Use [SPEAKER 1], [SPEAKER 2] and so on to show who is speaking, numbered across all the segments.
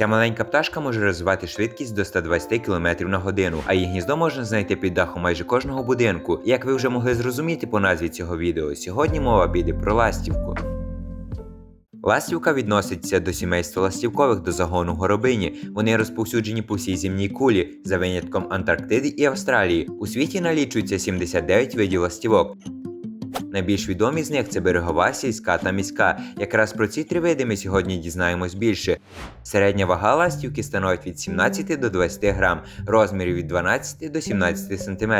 [SPEAKER 1] Ця маленька пташка може розвивати швидкість до 120 км на годину, а її гніздо можна знайти під дахом майже кожного будинку. Як ви вже могли зрозуміти по назві цього відео, сьогодні мова піде про ластівку. Ластівка відноситься до сімейства ластівкових до загону горобині. Вони розповсюджені по всій земній кулі, за винятком Антарктиди і Австралії. У світі налічується 79 видів ластівок. Найбільш відомі з них це берегова, сільська та міська. Якраз про ці три види ми сьогодні дізнаємось більше. Середня вага ластівки становить від 17 до 20 грам, розмірів від 12 до 17 см,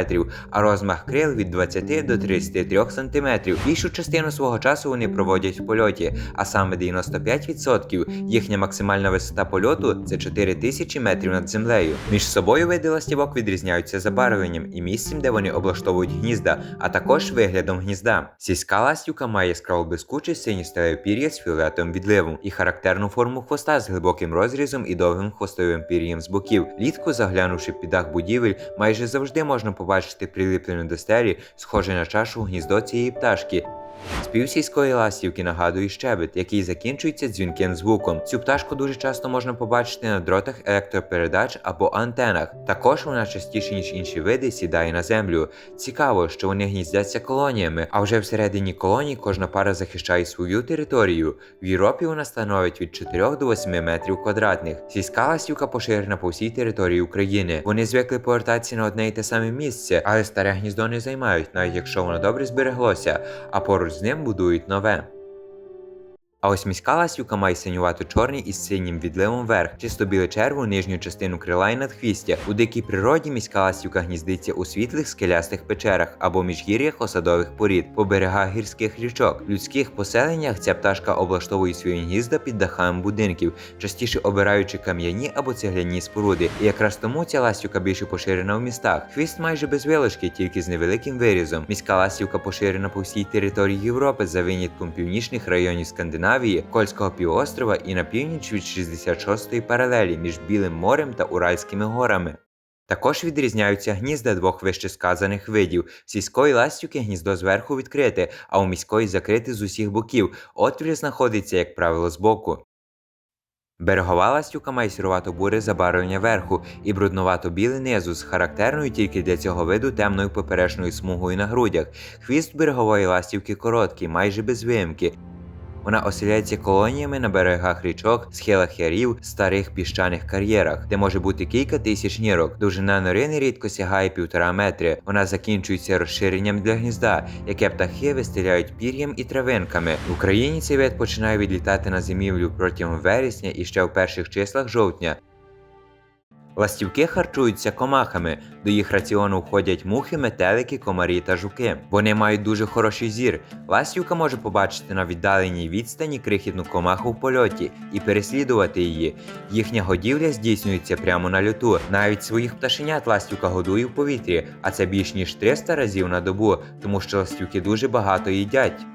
[SPEAKER 1] а розмах крил від 20 до 33 см. Більшу частину свого часу вони проводять в польоті, а саме 95% їхня максимальна висота польоту це 4000 метрів над землею. Між собою види ластівок відрізняються забарвленням і місцем, де вони облаштовують гнізда, а також виглядом гнізда. Сільська ластівка має яскраво блискуче синє сталеве пір'я з фіолетовим відливом і характерну форму хвоста з глибоким розрізом і довгим хвостовим пір'ям з боків. Літку, заглянувши під дах будівель, майже завжди можна побачити приліплене до стелі, схоже на чашу гніздо цієї пташки. Спів сільської ластівки нагадує щебет, який закінчується дзвінким звуком. Цю пташку дуже часто можна побачити на дротах електропередач або антенах. Також вона частіше ніж інші види сідає на землю. Цікаво, що вони гніздяться колоніями, а вже всередині колоній кожна пара захищає свою територію. В Європі вона становить від 4 до 8 метрів квадратних. Сільська ластівка поширена по всій території України. Вони звикли повертатися на одне й те саме місце, але старе гніздо не займають, навіть якщо воно добре збереглося, а поруч з ним будують нове. А ось міська ластівка має синювато-чорний із синім відливом верх, чисто біле черву, нижню частину крила і надхвістя. У дикій природі міська ластівка гніздиться у світлих скелястих печерах або міжгір'ях осадових порід, по берегах гірських річок. В людських поселеннях ця пташка облаштовує свої гнізда під дахами будинків, частіше обираючи кам'яні або цегляні споруди. І якраз тому ця ластівка більше поширена в містах. Хвіст майже без вилочки, тільки з невеликим вирізом. Міська ластівка поширена по всій території Європи за винятком північних районів Скандинавії. Скандинавії, Кольського півострова і на північ від 66-ї паралелі між Білим морем та Уральськими горами. Також відрізняються гнізда двох вищесказаних видів. Сільської ластівки гніздо зверху відкрите, а у міської закрите з усіх боків. Отвір знаходиться, як правило, збоку. Берегова ластівка має сірувато-буре забарвлення верху і брудновато-біле низу з характерною тільки для цього виду темною поперечною смугою на грудях. Хвіст берегової ластівки короткий, майже без виямки. Вона оселяється колоніями на берегах річок, схилах ярів, старих піщаних кар'єрах, де може бути кілька тисяч нірок. Довжина норини рідко сягає півтора метри. Вона закінчується розширенням для гнізда, яке птахи вистеляють пір'ям і травинками. В Україні цей вид починає відлітати на зимівлю протягом вересня і ще в перших числах жовтня. Ластівки харчуються комахами. До їх раціону входять мухи, метелики, комарі та жуки. Вони мають дуже хороший зір. Ластівка може побачити на віддаленій відстані крихітну комаху в польоті і переслідувати її. Їхня годівля здійснюється прямо на льоту. Навіть своїх пташенят ластівка годує в повітрі, а це більш ніж 300 разів на добу, тому що ластівки дуже багато їдять.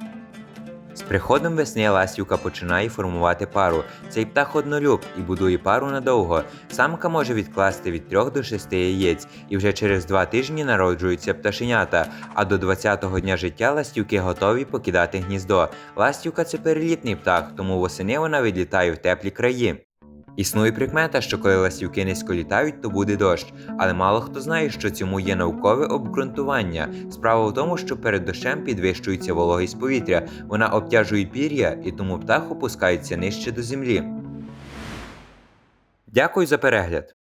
[SPEAKER 1] З приходом весни ластівка починає формувати пару. Цей птах однолюб і будує пару надовго. Самка може відкласти від 3 до 6 яєць, і вже через 2 тижні народжуються пташенята. А до 20-го дня життя ластівки готові покидати гніздо. Ластівка це перелітний птах, тому восени вона відлітає в теплі краї. Існує прикмета, що коли ласівки низько літають, то буде дощ, але мало хто знає, що цьому є наукове обґрунтування. Справа в тому, що перед дощем підвищується вологість повітря, вона обтяжує пір'я і тому птах опускається нижче до землі. Дякую за перегляд!